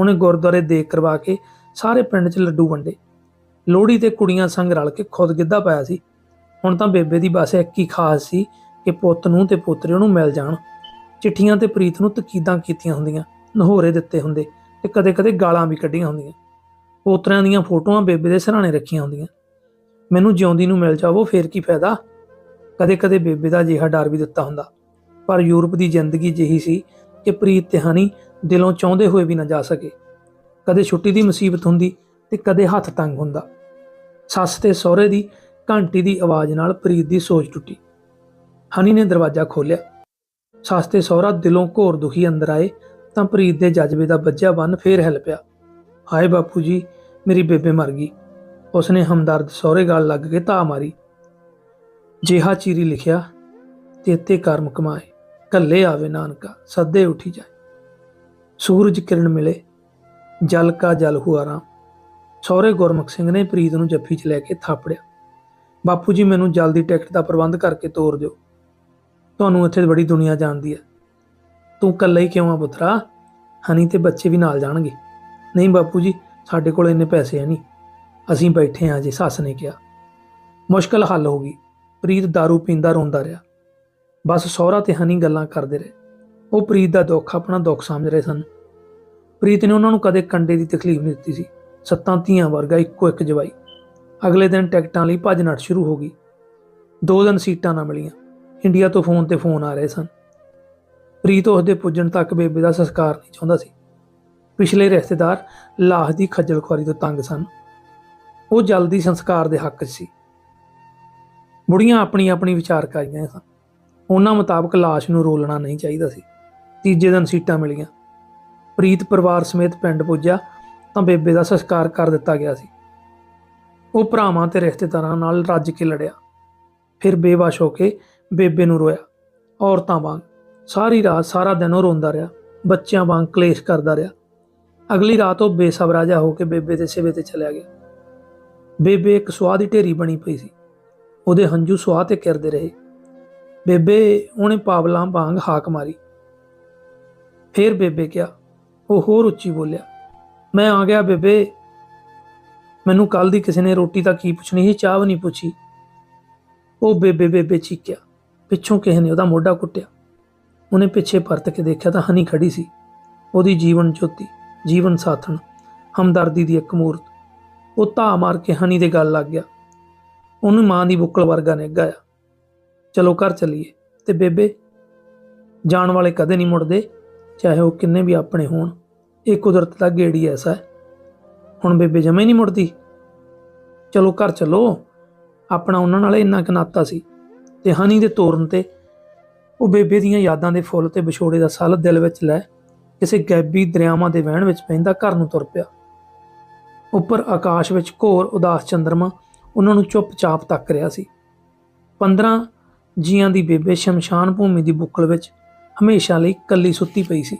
ਉਹਨੇ ਗੁਰਦੁਆਰੇ ਦੇਖ ਕਰਵਾ ਕੇ ਸਾਰੇ ਪਿੰਡ 'ਚ ਲੱਡੂ ਵੰਡੇ। ਲੋਹੜੀ ਤੇ ਕੁੜੀਆਂ ਸੰਗ ਰਲ ਕੇ ਖੁਦ ਗਿੱਧਾ ਪਾਇਆ ਸੀ। ਹੁਣ ਤਾਂ ਬੇਬੇ ਦੀ ਬਸ ਇੱਕ ਹੀ ਖਾਸ ਸੀ ਕਿ ਪੁੱਤ ਨੂੰ ਤੇ ਪੋਤਰੇ ਨੂੰ ਮਿਲ ਜਾਣ। ਚਿੱਠੀਆਂ ਤੇ ਪ੍ਰੀਤ ਨੂੰ ਤਕੀਦਾਂ ਕੀਤੀਆਂ ਹੁੰਦੀਆਂ, ਨਹੋਰੇ ਦਿੱਤੇ ਹੁੰਦੇ ਤੇ ਕਦੇ-ਕਦੇ ਗਾਲਾਂ ਵੀ ਕੱਢੀਆਂ ਹੁੰਦੀਆਂ। ਪੋਤਰਿਆਂ ਦੀਆਂ ਫੋਟੋਆਂ ਬੇਬੇ ਦੇ ਸਰਾਣੇ ਰੱਖੀਆਂ ਹੁੰਦੀਆਂ। ਮੈਨੂੰ ਜਿਉਂਦੀ ਨੂੰ ਮਿਲ ਜਾਵੋ, ਫੇਰ ਕੀ ਫਾਇਦਾ? ਕਦੇ-ਕਦੇ ਬੇਬੇ ਦਾ ਜਿਹਾ ਡਰ ਵੀ ਦਿੱਤਾ ਹੁੰਦਾ। ਪਰ ਯੂਰਪ ਦੀ ਜ਼ਿੰਦਗੀ ਜਿਹੀ ਸੀ ਕਿ ਪ੍ਰੀਤ ਤੇ ਹਨੀ ਦਿਲੋਂ ਚਾਹੁੰਦੇ ਹੋਏ ਵੀ ਨਾ ਜਾ ਸਕੇ। ਕਦੇ ਛੁੱਟੀ ਦੀ ਮੁਸੀਬਤ ਹੁੰਦੀ ਤੇ ਕਦੇ ਹੱਥ ਤੰਗ ਹੁੰਦਾ। ਸੱਸ ਤੇ ਸਹੁਰੇ ਦੀ ਘੰਟੀ ਦੀ ਆਵਾਜ਼ ਨਾਲ ਪ੍ਰੀਤ ਦੀ ਸੋਚ ਟੁੱਟੀ। ਹਨੀ ਨੇ ਦਰਵਾਜ਼ਾ ਖੋਲ੍ਹਿਆ। ਸੱਸ ਤੇ ਸਹੁਰਾ ਦਿਲੋਂ ਘੋਰ ਦੁਖੀ ਅੰਦਰ ਆਏ ਤਾਂ ਪ੍ਰੀਤ ਦੇ ਜਜ਼ਬੇ ਦਾ ਵੱਜਿਆ ਬੰਨ ਫੇਰ ਹਿੱਲ ਪਿਆ। ਹਾਏ ਬਾਪੂ ਜੀ, ਮੇਰੀ ਬੇਬੇ ਮਰ ਗਈ। ਉਸਨੇ ਹਮਦਰਦ ਸਹੁਰੇ ਗਾਲ ਲੱਗ ਕੇ ਧਾ ਮਾਰੀ। ਜਿਹਾ ਚੀਰੀ ਲਿਖਿਆ, ਤੇਤੇ ਕਰਮ ਕਮਾਏ, ਕੱਲੇ ਆਵੇ ਨਾਨਕਾ, ਸੱਦੇ ਉਠੀ ਜਾਏ। ਸੂਰਜ ਕਿਰਨ ਮਿਲੇ, ਜਲ ਕਾ ਜਲ ਹੁਆ ਰਾਮ ਸਹੁਰੇ ਗੁਰਮੁਖ ਸਿੰਘ ਨੇ ਪ੍ਰੀਤ ਨੂੰ ਜੱਫੀ 'ਚ ਲੈ ਕੇ ਥਾਪੜਿਆ। ਬਾਪੂ ਜੀ, ਮੈਨੂੰ ਜਲਦੀ ਟਿਕਟ ਦਾ ਪ੍ਰਬੰਧ ਕਰਕੇ ਤੋਰ ਦਿਓ। ਤੁਹਾਨੂੰ ਇੱਥੇ ਬੜੀ ਦੁਨੀਆ ਜਾਣਦੀ ਹੈ। ਤੂੰ ਇਕੱਲਾ ਹੀ ਕਿਉਂ ਆ ਪੁੱਤਰਾ? ਹਨੀ ਤੇ ਬੱਚੇ ਵੀ ਨਾਲ ਜਾਣਗੇ। ਨਹੀਂ ਬਾਪੂ ਜੀ, ਸਾਡੇ ਕੋਲ ਇੰਨੇ ਪੈਸੇ ਹੈ ਨਹੀਂ। ਅਸੀਂ ਬੈਠੇ ਹਾਂ ਜੀ, ਸੱਸ ਨੇ ਕਿਹਾ। ਮੁਸ਼ਕਲ ਹੱਲ ਹੋ ਗਈ। ਪ੍ਰੀਤ दारू ਪੀਂਦਾ ਰੋਂਦਾ ਰਿਹਾ। ਬਸ ਸਹੁਰਾ ਤੇ ਹਨੀ ਗੱਲਾਂ ਕਰਦੇ ਰਹੇ। ਉਹ ਪ੍ਰੀਤ ਦਾ ਦੁੱਖ, ਆਪਣਾ ਦੁੱਖ ਸਮਝ ਰਹੇ ਸਨ। ਪ੍ਰੀਤ ਨੇ ਉਹਨਾਂ ਨੂੰ ਕਦੇ ਕੰਡੇ ਦੀ ਤਕਲੀਫ ਨਹੀਂ ਦਿੱਤੀ ਸੀ। ਸੱਤਾਂ ਧੀਆਂ ਵਰਗਾ ਇੱਕੋ ਇੱਕ ਜਵਾਈ। ਅਗਲੇ ਦਿਨ ਟਿਕਟਾਂ ਲਈ ਭੱਜ ਨੱਠ ਸ਼ੁਰੂ ਹੋ ਗਈ। ਦੋ ਦਿਨ ਸੀਟਾਂ ਨਾ ਮਿਲੀਆਂ। ਇੰਡੀਆ ਤੋਂ ਫੋਨ ਤੇ ਫੋਨ ਆ ਰਹੇ ਸਨ। ਪ੍ਰੀਤ ਉਸ ਦੇ ਪੁੱਜਣ ਤੱਕ ਬੇਬੇ ਦਾ ਸੰਸਕਾਰ ਨਹੀਂ ਚਾਹੁੰਦਾ ਸੀ। ਪਿਛਲੇ ਰਿਸ਼ਤੇਦਾਰ ਲਾਸ਼ ਦੀ ਖੱਜਲ ਖੁਆਰੀ ਤੋਂ ਤੰਗ ਸਨ। ਉਹ ਜਲਦੀ ਸੰਸਕਾਰ ਦੇ ਹੱਕ 'ਚ ਸੀ। ਬੁੜੀਆਂ ਆਪਣੀ ਆਪਣੀ ਵਿਚਾਰ ਕਰੀਆਂ ਸਨ। ਉਹਨਾਂ ਮੁਤਾਬਕ ਲਾਸ਼ ਨੂੰ ਰੋਲਣਾ ਨਹੀਂ ਚਾਹੀਦਾ ਸੀ। ਤੀਜੇ ਦਿਨ ਸੀਟਾਂ ਮਿਲੀਆਂ। ਪ੍ਰੀਤ ਪਰਿਵਾਰ ਸਮੇਤ ਪਿੰਡ ਪੁੱਜਾ ਤਾਂ ਬੇਬੇ ਦਾ ਸੰਸਕਾਰ ਕਰ ਦਿੱਤਾ ਗਿਆ ਸੀ। ਉਹ ਭਰਾਵਾਂ ਤੇ ਰਿਸ਼ਤੇਦਾਰਾਂ ਨਾਲ ਰੱਜ ਕੇ ਲੜਿਆ। ਫਿਰ ਬੇਵਾਸ਼ ਹੋ ਕੇ ਬੇਬੇ ਨੂੰ ਰੋਇਆ। ਔਰਤਾਂ ਵਾਂਗ ਸਾਰੀ ਰਾਤ ਸਾਰਾ ਦਿਨ ਉਹ ਰੋਂਦਾ ਰਿਹਾ। ਬੱਚਿਆਂ ਵਾਂਗ ਕਲੇਸ਼ ਕਰਦਾ ਰਿਹਾ। ਅਗਲੀ ਰਾਤ ਉਹ ਬੇਸਬਰਾ ਜਿਹਾ ਹੋ ਕੇ ਬੇਬੇ ਦੇ ਸਿਵੇ ਤੇ ਚਲਿਆ ਗਿਆ। ਬੇਬੇ ਇੱਕ ਸੁਆਹ ਦੀ ਢੇਰੀ ਬਣੀ ਪਈ ਸੀ। ਉਹਦੇ ਹੰਝੂ ਸੁਆਹ ਤੇ ਕਿਰਦੇ ਰਹੇ। ਬੇਬੇ ਉਹਨੇ ਪਾਵਲਾਂ ਵਾਂਗ ਹਾਕ ਮਾਰੀ। ਫੇਰ ਬੇਬੇ ਕਿਹਾ, ਉਹ ਹੋਰ ਉੱਚੀ ਬੋਲਿਆ, ਮੈਂ ਆ ਗਿਆ ਬੇਬੇ। ਮੈਨੂੰ ਕੱਲ ਦੀ ਕਿਸੇ ਨੇ ਰੋਟੀ ਤਾਂ ਕੀ ਪੁੱਛਣੀ ਸੀ, ਚਾਹ ਵੀ ਨਹੀਂ ਪੁੱਛੀ। ਉਹ ਬੇਬੇ ਬੇਬੇ ਚੀਕਿਆ। ਪਿੱਛੋਂ ਕਿਸੇ ਨੇ ਉਹਦਾ ਮੋਢਾ ਕੁੱਟਿਆ। ਉਹਨੇ ਪਿੱਛੇ ਪਰਤ ਕੇ ਦੇਖਿਆ ਤਾਂ ਹਨੀ ਖੜੀ ਸੀ। ਉਹਦੀ ਜੀਵਨ ਜੋਤੀ ਜੀਵਨ ਸਾਥਣ, ਹਮਦਰਦੀ ਦੀ ਇੱਕ ਮੂਰਤ। ਉਹ ਧਾ ਮਾਰ ਕੇ ਹਨੀ ਦੇ ਗੱਲ ਲੱਗ ਗਿਆ। ਉਹਨੂੰ ਮਾਂ ਦੀ ਬੁੱਕਲ ਵਰਗਾ ਨੇ ਗਾਇਆ ਚਲੋ ਘਰ ਚੱਲੀਏ। ਤੇ ਬੇਬੇ, ਜਾਣ ਵਾਲੇ ਕਦੇ ਨਹੀਂ ਮੁੜਦੇ, ਚਾਹੇ ਉਹ ਕਿੰਨੇ ਵੀ ਆਪਣੇ ਹੋਣ। ਇਹ ਕੁਦਰਤ ਦਾ ਗੇੜੀ ਐਸਾ ਹੈ। ਹੁਣ ਬੇਬੇ ਜਮੇ ਨਹੀਂ ਮੁੜਦੀ। ਚਲੋ ਘਰ ਚਲੋ। ਆਪਣਾ ਉਹਨਾਂ ਨਾਲ ਇੰਨਾ ਕੁ ਨਾਤਾ ਸੀ। ਤੇ ਹਨੀ ਦੇ ਤੋਰਨ ਤੇ ਉਹ ਬੇਬੇ ਦੀਆਂ ਯਾਦਾਂ ਦੇ ਫੁੱਲ ਤੇ ਵਿਛੋੜੇ ਦਾ ਸੱਲ ਦਿਲ ਵਿੱਚ ਲੈ ਕਿਸੇ ਗੈਬੀ ਦਰਿਆਵਾਂ ਦੇ ਵਹਿਣ ਵਿੱਚ ਪੈਂਦਾ ਘਰ ਨੂੰ ਤੁਰ ਪਿਆ। ਉੱਪਰ ਆਕਾਸ਼ ਵਿੱਚ ਘੋਰ ਉਦਾਸ ਚੰਦਰਮਾ ਉਹਨਾਂ ਨੂੰ ਚੁੱਪਚਾਪ ਤੱਕ ਰਿਹਾ ਸੀ। 15 ਜੀਆਂ ਦੀ ਬੇਬੇ ਸ਼ਮਸ਼ਾਨ ਭੂਮੀ ਦੀ ਬੁੱਕਲ ਵਿੱਚ ਹਮੇਸ਼ਾ ਲਈ ਕੱਲੀ ਸੁੱਤੀ ਪਈ ਸੀ।